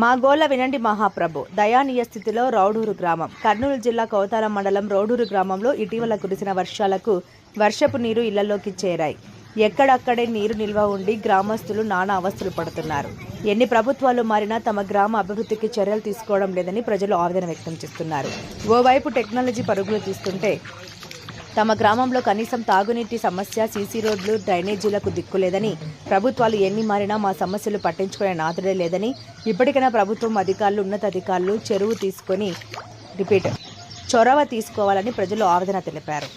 మా గోల వినండి మహాప్రభు. దయానీయ స్థితిలో రౌడూరు గ్రామం. కర్నూలు జిల్లా కౌతాల మండలం రౌడూరు గ్రామంలో ఇటీవల కురిసిన వర్షాలకు వర్షపు నీరు ఇళ్ళలోకి చేరాయి. ఎక్కడక్కడే నీరు నిల్వ ఉండి గ్రామస్తులు నానా అవస్థలు పడుతున్నారు. ఎన్ని ప్రభుత్వాలు మారినా తమ గ్రామ అభివృద్ధికి చర్యలు తీసుకోవడం లేదని ప్రజలు ఆవేదన వ్యక్తం చేస్తున్నారు. ఓవైపు టెక్నాలజీ పరుగులు తీస్తుంటే తమ గ్రామంలో కనీసం తాగునీటి సమస్య సీసీ రోడ్లు డ్రైనేజీలకు దిక్కులేదని ప్రభుత్వాలు ఎన్ని మారినా మా సమస్యలు పట్టించుకునే నాతుడే లేదని ఇప్పటికైనా ప్రభుత్వం అధికారులు ఉన్నతాధికారులు చెరువు తీసుకొని రిపీట్ చొరవ తీసుకోవాలని ప్రజలు ఆవేదన తెలిపారు.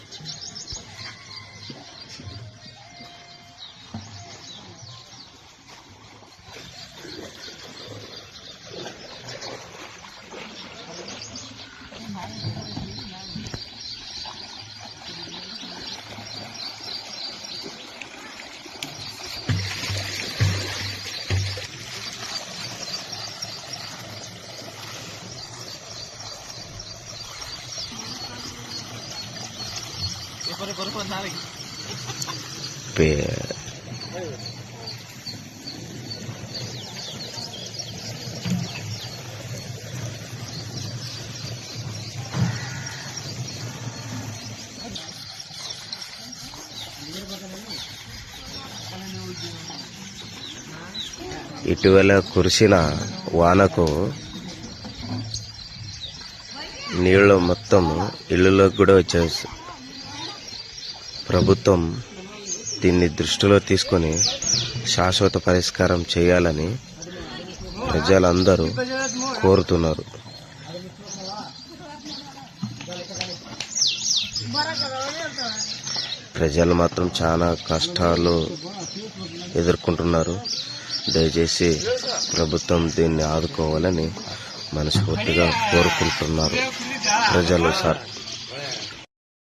ఇటీవల కురిసిన వానకు నీళ్ళు మొత్తం ఇళ్ళలోకి కూడా వచ్చేసి ప్రభుత్వం దీన్ని దృష్టిలో తీసుకొని శాశ్వత పరిష్కారం చేయాలని ప్రజలందరూ కోరుతున్నారు. ప్రజలు మాత్రం చాలా కష్టాలు ఎదుర్కొంటున్నారు. దయచేసి ప్రభుత్వం దీన్ని ఆదుకోవాలని మనస్ఫూర్తిగా కోరుకుంటున్నారు. ప్రజలు సార్.